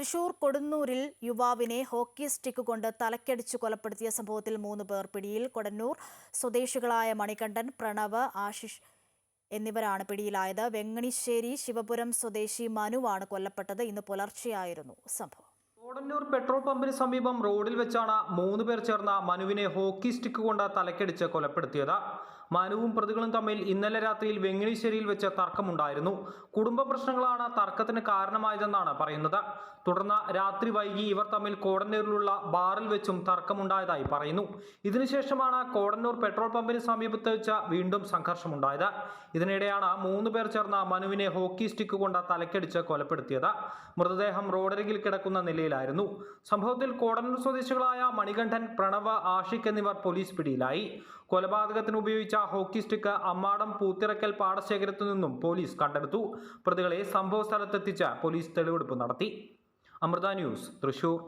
തൃശൂർ കൊടുന്നൂരിൽ യുവാവിനെ hockey stick കൊണ്ട് തലക്കടിച്ചു കൊലപ്പെടുത്തിയ സംഭവത്തിൽ മൂന്ന് പേർ പിടിയിൽ. കൊടന്നൂർ സ്വദേശികളായ മണികണ്ഠൻ പ്രണവ് ആശിഷ് എന്നിവരാണ് പിടിയിലായത്. വെങ്ങണിശ്ശേരി ശിവപുരം സ്വദേശി മനുവാണ് കൊല്ലപ്പെട്ടത്. ഇന്ന് പുലർച്ചെയായിരുന്നു സംഭവം. കോടന്നൂർ പെട്രോൾ പമ്പിന് സമീപം റോഡിൽ വെച്ചാണ് മൂന്ന് പേർ ചേർന്ന മനുവിനെ ഹോക്കി സ്റ്റിക്ക് കൊണ്ട് തലക്കടിച്ച് കൊലപ്പെടുത്തിയത്. മനുവും പ്രതികളും തമ്മിൽ ഇന്നലെ രാത്രിയിൽ വെങ്ങിണിശ്ശേരിയിൽ വെച്ച് തർക്കമുണ്ടായിരുന്നു. കുടുംബ പ്രശ്നങ്ങളാണ് തർക്കത്തിന് കാരണമായതെന്നാണ് പറയുന്നത്. തുടർന്ന് രാത്രി വൈകി ഇവർ തമ്മിൽ കോടന്നൂരിലുള്ള ബാറിൽ വെച്ചും തർക്കമുണ്ടായതായി പറയുന്നു. ഇതിനുശേഷമാണ് കോടന്നൂർ പെട്രോൾ പമ്പിന് സമീപത്ത് വെച്ച് വീണ്ടും സംഘർഷമുണ്ടായത്. ഇതിനിടെയാണ് മൂന്ന് പേർ ചേർന്ന മനുവിനെ ഹോക്കി സ്റ്റിക്ക് കൊണ്ട് തലക്കടിച്ച് കൊലപ്പെടുത്തിയത്. മൃതദേഹം റോഡരികിൽ കിടക്കുന്ന നിലയിലായിരുന്നു. സംഭവത്തിൽ കോടന്നൂർ സ്വദേശികളായ മണികണ്ഠൻ പ്രണവ് ആഷിഖ് എന്നിവർ പോലീസ് പിടിയിലായി. കൊലപാതകത്തിന് ഉപയോഗിച്ച ഹോക്കി സ്റ്റിക്ക് അമ്മാടം പൂത്തിറക്കൽ പാടശേഖരത്തു നിന്നും പോലീസ് കണ്ടെടുത്തു. പ്രതികളെ സംഭവ സ്ഥലത്തെത്തിച്ച പോലീസ് തെളിവെടുപ്പ് നടത്തി. അമൃത ന്യൂസ് തൃശൂർ.